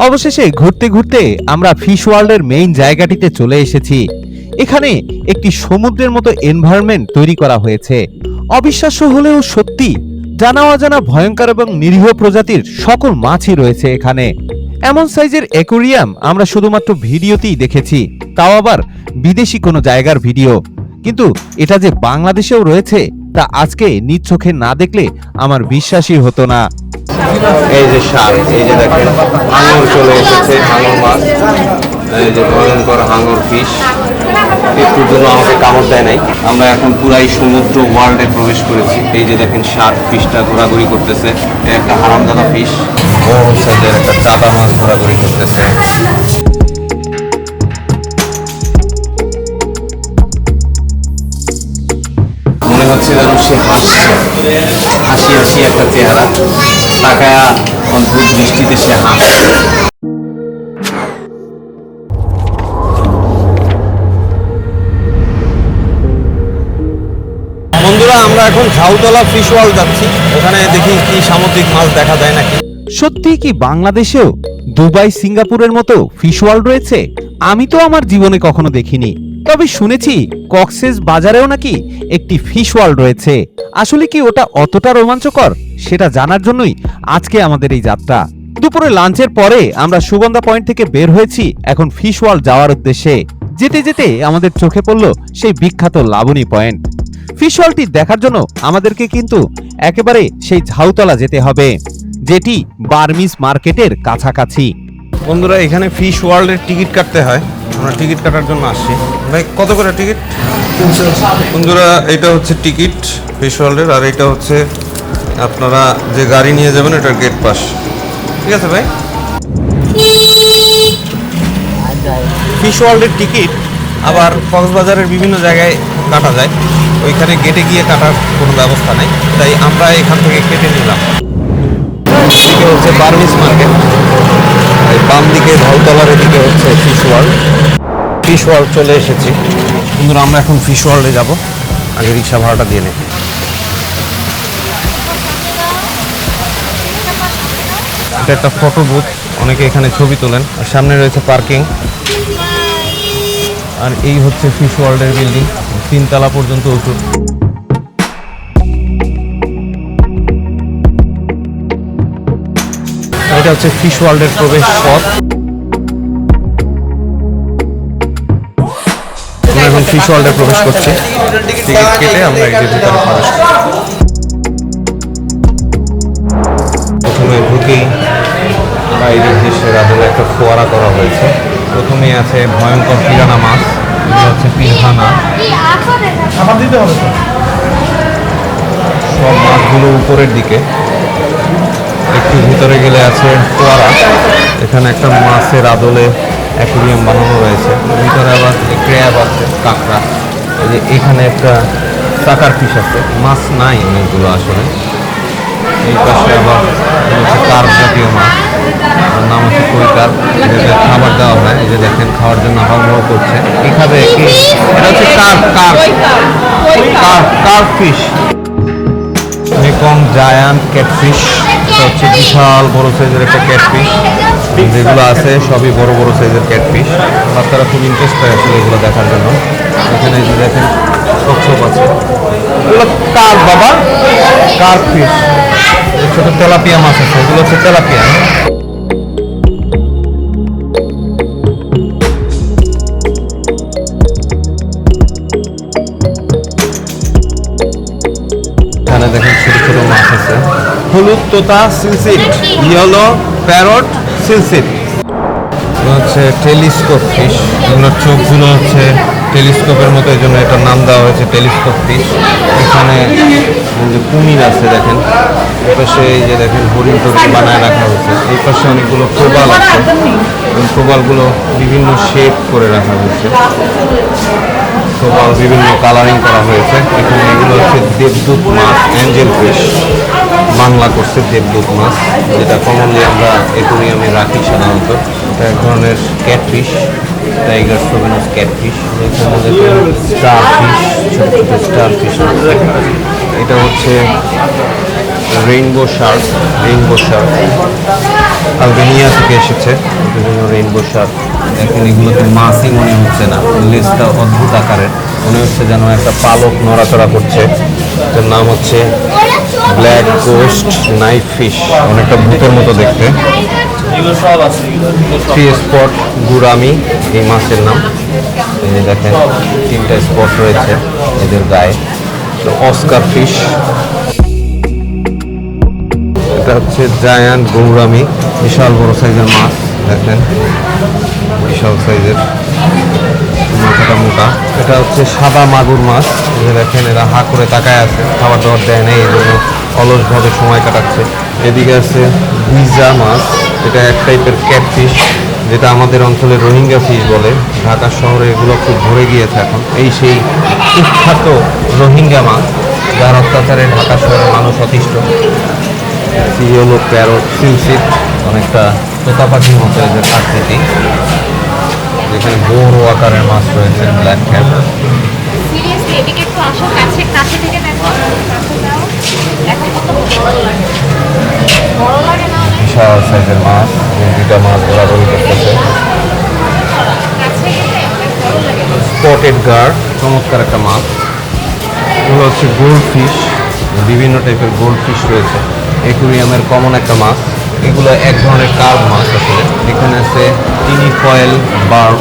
অবশেষে ঘুরতে ঘুরতে আমরা ফিশ ওয়ার্ল্ডের মেইন জায়গাটিতে চলে এসেছি। এখানে একটি সমুদ্রের মতো এনভায়রনমেন্ট তৈরি করা হয়েছে। অবিশ্বাস্য হলেও সত্যি, জানা অজানা ভয়ঙ্কর এবং নিরীহ প্রজাতির সকল মাছই রয়েছে এখানে। এমন সাইজের অ্যাকোরিয়াম আমরা শুধুমাত্র ভিডিওতেই দেখেছি, তাও আবার বিদেশি কোনো জায়গার ভিডিও। কিন্তু এটা যে বাংলাদেশেও রয়েছে, তা আজকে নিজ না দেখলে আমার বিশ্বাসই হতো না। এই যে শার্ক এই যে দেখেন হাঙর চলে এসেছে হাঙর মাছ। এই যে ভয়ঙ্কর হাঙর ফিশ একটুর জন্য আমাকে কামড় দেয় নাই। আমরা এখন পুরাই সমুদ্র ওয়ার্ল্ডে প্রবেশ করেছি। এই যে দেখেন শার্ক ফিশটা ঘোরাঘুরি করতেছে। এ একটা হারামদাদা ফিশ বড় একটা চাপা মাছ ঘোরাঘুরি করতেছে। মনে হচ্ছে যেন সে হাসছে। হাসি হাসি একটা চেহারা। তাকায়া অদ্ভুত দৃষ্টিতে সে বন্ধুরা আমরা এখন ঝাউতলা ফিশ ওয়ার্ল্ড যাচ্ছি। ওখানে দেখি কি সামুদ্রিক মাছ দেখা যায় নাকি। সত্যি কি বাংলাদেশেও দুবাই সিঙ্গাপুরের মতো ফিশ ওয়ার্ল্ড রয়েছে? আমি তো আমার জীবনে কখনো দেখিনি। তবে শুনেছি কক্সেস বাজারেও নাকি একটি ফিশ ওয়ার্ল্ড রয়েছে। আসলে কি ওটা অতটা রোমাঞ্চকর? সেটা জানার জন্যই আজকে আমাদের এই যাত্রা। দুপুরে লাঞ্চের পরে আমরা সুগন্ধা পয়েন্ট থেকে বের হয়েছি এখন ফিশ ওয়ার্ল্ড যাওয়ার উদ্দেশ্যে। যেতে যেতে আমাদের চোখে পড়ল সেই বিখ্যাত লাবণী পয়েন্ট। ফিশ ওয়ার্ল্ডটি দেখার জন্য আমাদেরকে কিন্তু একেবারে সেই ঝাউতলা যেতে হবে, যেটি বার্মিস মার্কেটের কাছাকাছি। বন্ধুরা, এখানে ফিশ ওয়ার্ল্ডের টিকিট কাটতে হয়। আমরা টিকিট কাটার জন্য আসছি। ভাই, কত করে টিকিট? বন্ধুরা, এটা হচ্ছে টিকিট ফিশ ওয়ার্ল্ডের আর এটা হচ্ছে আপনারা যে গাড়ি নিয়ে যাবেন, এটার গেট পাস। ঠিক আছে ভাই? ফিশ ওয়ার্ল্ডের টিকিট আবার কক্সবাজারের বিভিন্ন জায়গায় কাটা যায়। ওইখানে গেটে গিয়ে কাটার কোনো ব্যবস্থা নেই। তাই আমরা এখান থেকে কেটে নিলাম। এদিকে হচ্ছে বার্মিস মার্কেট বাম দিকে ঝাউতলার এদিকে হচ্ছে ফিশ ওয়ার্ল্ড ফিশ ওয়ার্ল্ড চলে এসেছি। বন্ধুরা, আমরা এখন ফিশ ওয়ার্ল্ডে যাব। আগে রিক্সা ভাড়াটা দিয়ে নেই। এটা একটা ফটো বুথ অনেকে এখানে ছবি তোলেন। আর সামনে রয়েছে পার্কিং আর এই হচ্ছে ফিশ ওয়ার্ল্ডের বিল্ডিং তিনতলা পর্যন্ত উঁচু। এটা হচ্ছে ফিশ ওয়ার্ল্ডের প্রবেশ পথ। ফিশ ওয়ার্ল্ডে প্রবেশ করছি। টিকিট কেটে আমরা এই যে ভিতরে প্রবেশ প্রথমে ঢুকেই বাইরে দেশের আদলে একটা ফোয়ারা করা হয়েছে। প্রথমেই আছে ভয়ঙ্কর পিরানা মাছ এগুলো হচ্ছে পিরহানা। সব মাছগুলো উপরের দিকে। একটু ভিতরে গেলে আছে ফোয়ারা। এখানে একটা মাছের আদলে অ্যাকুরিয়াম বানানো রয়েছে। ভিতরে আবার ক্র্যাব আছে কাঁকড়া। এই যে এখানে একটা চাকার ফিশ আছে। মাছ নাই অনেকগুলো আসলে। এই পাশে আবার কার্প জাতীয় মাছ। নাম হচ্ছে কৈকার এটাকে খাবার দেওয়া হয়। এই যে দেখেন খাওয়ার জন্য হাওয়া করছে। খাবে কি? এটা হচ্ছে carp carp. Carp? Carp? Fish. Mekong giant catfish. এটা হচ্ছে বিশাল বড় সাইজের একটা ক্যাটফিশ। যেগুলো আছে, সবই বড় বড় সাইজের ক্যাটফিশ। বাচ্চারা খুব ইন্টারেস্ট পায় আসলে এগুলো দেখার জন্য। এখানে যে দেখেন কচ্ছপ আছে। এগুলো কার বাবা? কার ফিশ? ছোট তেলাপিয়া মাছ আছে। এগুলো হচ্ছে তেলাপিয়া। হলুদ, তোতা সিলসিট ইয়েলো, প্যারট সিলসিট হচ্ছে টেলিস্কোপ ফিশ। এগুলোর চোখগুলো হচ্ছে টেলিস্কোপের মতো, এই জন্য এটার নাম দেওয়া হয়েছে টেলিস্কোপ ফিশ। এখানে যে কুমির আছে, দেখেন। এই পাশে এই যে দেখেন, হরিণ টরিণ বানায় রাখা হয়েছে। এই পাশে অনেকগুলো প্রবাল আছে। প্রবালগুলো বিভিন্ন শেপ করে রাখা হয়েছে। প্রবাল বিভিন্ন কালারিং করা হয়েছে। এখানে এগুলো হচ্ছে দেবদূত মাছ অ্যাঞ্জেল ফিশ বাংলা করছে দেবদূত মাছ, যেটা কমনলি আমরা একুরিয়ামে রাখি সাধারণত। এটা এক ধরনের ক্যাটফিশ টাইগার সোভেনাস ক্যাটফিশ স্টার ফিশ ছোটো ছোটো স্টার ফিশ এটা হচ্ছে rainbow shark rainbow shark Albania থেকে এসেছে। বিভিন্ন রেইনবো শার্ক দেখেন এগুলোতে মাছই মনে হচ্ছে না। লেজটা অদ্ভুত আকারের। মনে হচ্ছে যেন একটা পালক নড়াচড়া করছে। এটার নাম হচ্ছে ব্ল্যাক কোস্ট নাইফ ফিশ অনেকটা ভূতের মতো দেখতে। থ্রি স্পট গুরামি এই মাছের নাম। এই যে দেখেন তিনটা স্পট রয়েছে এদের গায়ে। তো অস্কার ফিশ এটা হচ্ছে জায়ান্ট গৌরামি বিশাল বড় সাইজের মাছ, দেখেন। বিশাল সাইজের। মাথাটা মোটা। এটা হচ্ছে সাদা মাগুর মাছ। যে দেখেন, এরা হা করে তাকায় আছে। খাবার দাবার দেয় নেই, এই জন্য অলসভাবে সময় কাটাচ্ছে। এদিকে আছে গুইজা মাছ। এটা এক টাইপের ক্যাটফিশ, যেটা আমাদের অঞ্চলে রোহিঙ্গা ফিশ বলে। ঢাকা শহরে এগুলো খুব ভরে গিয়েছে এখন। এই সেই কুখ্যাত রোহিঙ্গা মাছ, যার অত্যাচারে ঢাকা শহরের মানুষ অতিষ্ঠ। কি হলো প্যারট সিলসিট অনেকটা তোতা পাখির মতো এদের আকৃতি। যেখানে বড় আকারের মাছ রয়েছে ব্ল্যাক ক্যাপ বিশাল সাইজের মাছ দুইটা মাছ ঘোরাঘুরি করতেছে। স্পটেড গার্ড চমৎকার একটা মাছ। এগুলো হচ্ছে গোল্ড ফিশ বিভিন্ন টাইপের গোল্ড ফিশ রয়েছে। একুরিয়ামের কমন একটা মাছ। এগুলো এক ধরনের কার্ভ মাছ আসলে। এখানে আছে টিনি ফয়েল বার্ব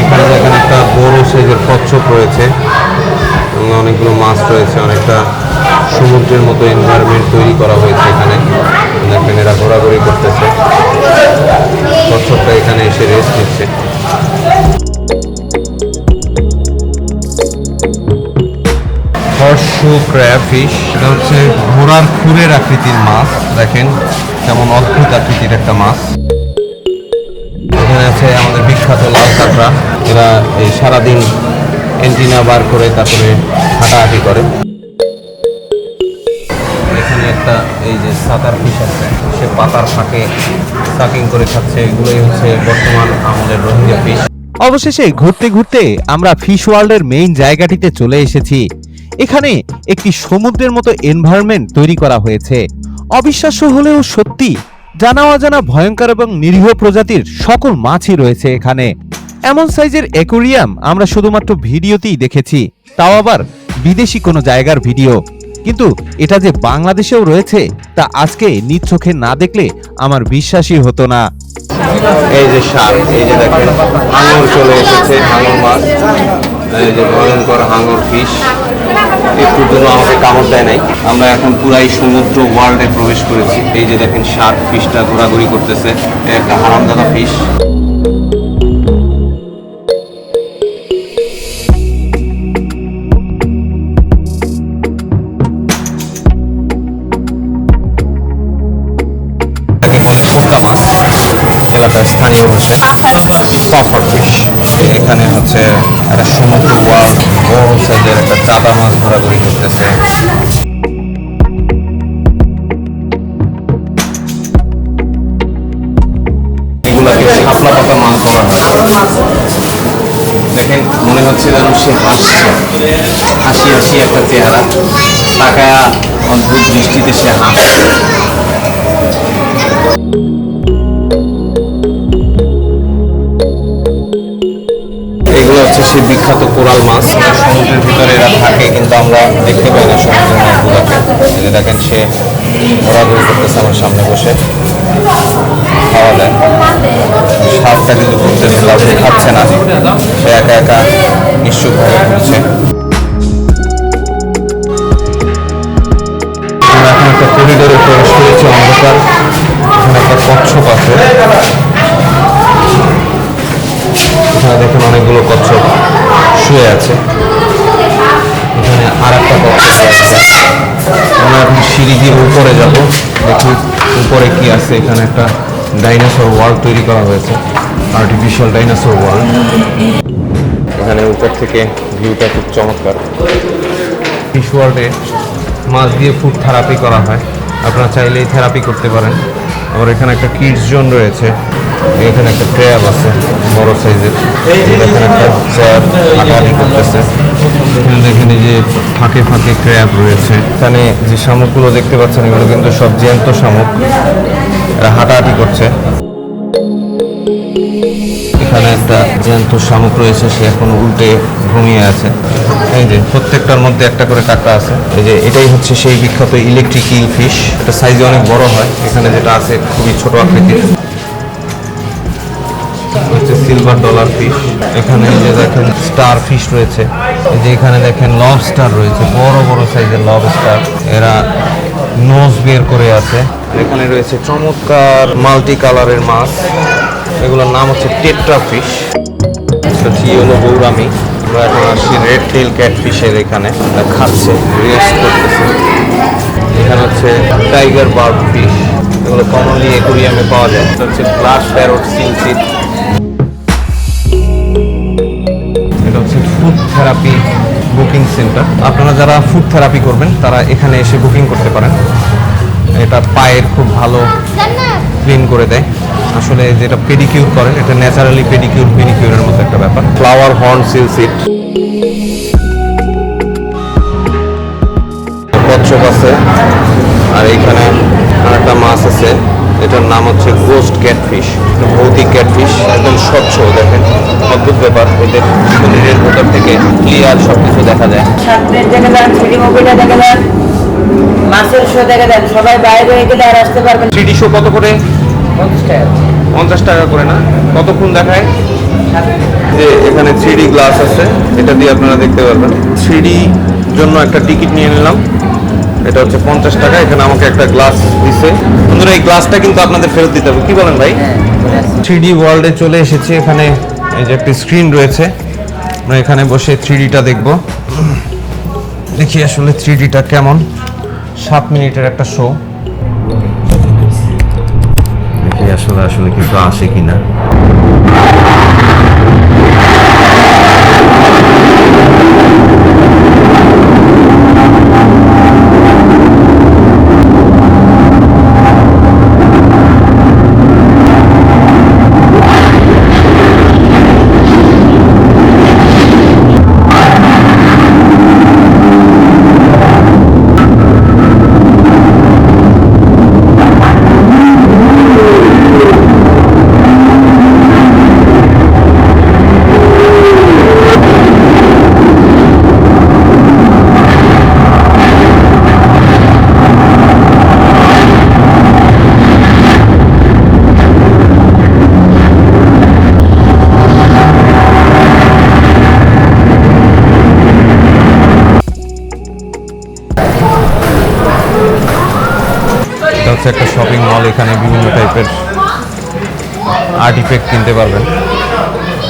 এখানে দেখেন একটা বড় সাইজের কচ্ছপ রয়েছে। অনেকগুলো মাছ রয়েছে। অনেকটা সমুদ্রের মতো এনভায়রনমেন্ট তৈরি করা হয়েছে এখানে। দেখেন এরা ঘোরাঘুরি করতেছে। কচ্ছপটা এখানে এসে রেস্ট নিচ্ছে। হর্সু ক্র্যাব ফিশ এটা হচ্ছে ঘোড়ার খুরের আকৃতির মাছ, দেখেন কেমন অদ্ভুত আকৃতির একটা মাছ। এখানে আছে আমাদের বিখ্যাত লাল কাঁকড়া, এরা এই সারাদিন এন্টিনা বার করে তারপরে হাঁটাহাঁটি করে। এখানে একটা এই যে সাতার ফিশ আছে, সে পাতার ফাঁকে সাকিং করে খাচ্ছে, এগুলোই হচ্ছে বর্তমান আমাদের রোহিঙ্গা ফিশ অবশেষে ঘুরতে ঘুরতে আমরা ফিশ ওয়ার্ল্ডের মেইন জায়গাটিতে চলে এসেছি। এখানে একটি সমুদ্রের মতো এনভায়রনমেন্ট তৈরি করা হয়েছে। অবিশ্বাস্য হলেও সত্যি, জানা অজানা ভয়ঙ্কর এবং নিরীহ প্রজাতির সকল মাছই রয়েছে এখানে। এমন সাইজের অ্যাকোরিয়াম আমরা শুধুমাত্র ভিডিওতেই দেখেছি, তাও আবার বিদেশি কোনো জায়গার ভিডিও। কিন্তু এটা যে বাংলাদেশেও রয়েছে, তা আজকে চোখে না দেখলে আমার বিশ্বাসই হতো না। এই যে শার্ক এই যে দেখেন, হাঙর চলে এসেছে, হাঙর মাছ, এই যে ভয়ঙ্কর হাঙর ফিশ একটু জন্য আমাকে কামড় দেয় নাই। আমরা এখন পুরাই সমুদ্র ওয়ার্ল্ডে প্রবেশ করেছি। এই যে দেখেন শার্ক ফিশটা ঘোরাঘুরি করতেছে, এটা একটা হারামদাদা ফিশ। পাফার ফিশ এখানে হচ্ছে একটা সমুদ্র ওয়ার্ল্ড বড় সাইজের একটা চাদা মাছ ঘোরাঘুরি করতেছে। এগুলাকে শাপলা পাতা মাছ হয়। দেখেন, মনে হচ্ছে যেন সে হাসছে। হাসি হাসি একটা চেহারা। তাকায়া অদ্ভুত দৃষ্টিতে সে হাসছে। সেই বিখ্যাত কোরাল মাছ। সমুদ্রের ভিতরে এরা থাকে, কিন্তু আমরা দেখতে পাই না সমুদ্রের মাছগুলোকে। এই যে দেখেন সে ঘোরাঘুরি করতেছে আমার সামনে বসে। খাওয়া দেয়। সাপটা কিন্তু কাউকে খাচ্ছে না। সে একা একা নিশ্চুপ হয়ে ঘুরছে। একটা করিডোরে প্রবেশ করেছি, অন্ধকার। এখানে একটা কচ্ছপ আছে। এখানে দেখুন অনেকগুলো কচ্ছপ শুয়ে আছে। এখানে আর একটা কচ্ছপ আছে। আমরা এখন সিঁড়ি দিয়ে উপরে যাব। দেখি উপরে কি আছে। এখানে একটা ডাইনোসর ওয়ার্ল্ড তৈরি করা হয়েছে। আর্টিফিশিয়াল ডাইনোসর ওয়ার্ল্ড এখানে উপর থেকে ভিউটা খুব চমৎকার। ফিশ ওয়ার্ল্ডে মাছ দিয়ে ফুড থেরাপি করা হয়। আপনারা চাইলেই থেরাপি করতে পারেন। আবার এখানে একটা কিডস জোন রয়েছে। এখানে একটা ক্র্যাব আছে, বড় সাইজের। একটা চেয়ার হাঁটাহাঁটি করতেছে। এখানে যে ফাঁকে ফাঁকে ক্র্যাব রয়েছে। এখানে যে শামুকগুলো দেখতে পাচ্ছেন, এগুলো কিন্তু সব জ্যান্ত শামুক। এরা হাঁটাহাঁটি করছে। এখানে একটা জ্যান্ত শামুক রয়েছে, সে এখন উল্টে ঘুমিয়ে আছে। এই যে প্রত্যেকটার মধ্যে একটা করে কাঁকড়া আছে। এই যে এটাই হচ্ছে সেই বিখ্যাত ইলেকট্রিক ইল ফিশ এটা সাইজে অনেক বড় হয়। এখানে যেটা আছে, খুবই ছোট আকৃতির। সিলভার ডলার ফিশ এখানে যে দেখেন স্টার ফিশ রয়েছে। যে এখানে দেখেন লব স্টার রয়েছে। বড় বড় সাইজের লব স্টার এরা নোজ বের করে আছে। এখানে রয়েছে চমৎকার মাল্টি কালারের মাছ। এগুলোর নাম হচ্ছে টেট্রা ফিশ হচ্ছে ইয়েলো গৌরামি। আমরা এখন আসছি রেড টেল ক্যাট ফিশের এখানে। খাচ্ছে রেস্ট করতেছে। এখানে হচ্ছে টাইগার বার্ড ফিশ এগুলো কমনলি একুরিয়ামে পাওয়া যায়। হচ্ছে ব্লাশ প্যারট সিলসিট ফুড থেরাপি বুকিং সেন্টার আপনারা যারা ফুড থেরাপি করবেন তারা এখানে এসে বুকিং করতে পারেন। এটা পায়ের খুব ভালো ক্লিন করে দেয়। আসলে যেটা পেডিকিউর করে এটা ন্যাচারালি পেডিকিউর পেডিকিউরের মতো একটা ব্যাপার। ফ্লাওয়ার হর্ন সিল সিট কচ্ছপ আছে আর এইখানে আরেকটা মাছ আছে। এটার নাম হচ্ছে গোস্ট ক্যাটফিশ ভৌতিক ক্যাটফিশ একদম স্বচ্ছ দেখেন অদ্ভুত ব্যাপার এদের শরীরের ভেতর থেকে ক্লিয়ার সব কিছু দেখা যায়। দেখে মুভিটা শো দেন সবাই বাইরে হয়ে গেলে আর আসতে পারবেন শো কত করে? পঞ্চাশ টাকা। পঞ্চাশ টাকা করে না? কতক্ষণ দেখায়? যে এখানে গ্লাস আছে এটা দিয়ে আপনারা দেখতে পারবেন। থ্রি জন্য একটা টিকিট নিয়ে নিলাম। এটা হচ্ছে পঞ্চাশ টাকা এখানে আমাকে একটা গ্লাস দিছে। বন্ধুরা এই গ্লাসটা কিন্তু আপনাদের ফেরত দিতে হবে। কি বলেন ভাই? থ্রি ডি ওয়ার্ল্ডে চলে এসেছি। এখানে এই যে একটি স্ক্রিন রয়েছে। আমরা এখানে বসে থ্রি ডিটা দেখব। দেখি আসলে থ্রি ডিটা কেমন। সাত মিনিটের একটা শো দেখি আসলে আসলে কিছু আসে কিনা। এখানে বিভিন্ন টাইপের আর্টিফেক্ট কিনতে পারবেন।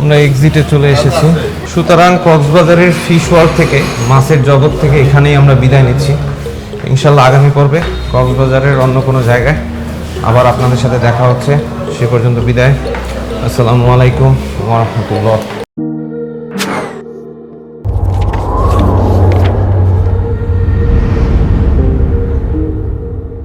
আমরা এক্সিটে চলে এসেছি। সুতরাং কক্সবাজারের ফিশ ওয়ার্ল্ড থেকে, মাছের জগৎ থেকে এখানেই আমরা বিদায় নিচ্ছি। ইনশাল্লাহ আগামী পর্বে কক্সবাজারের অন্য কোনো জায়গায় আবার আপনাদের সাথে দেখা হচ্ছে। সে পর্যন্ত বিদায়। আসসালামু আলাইকুম ওরহমতুল্লাহ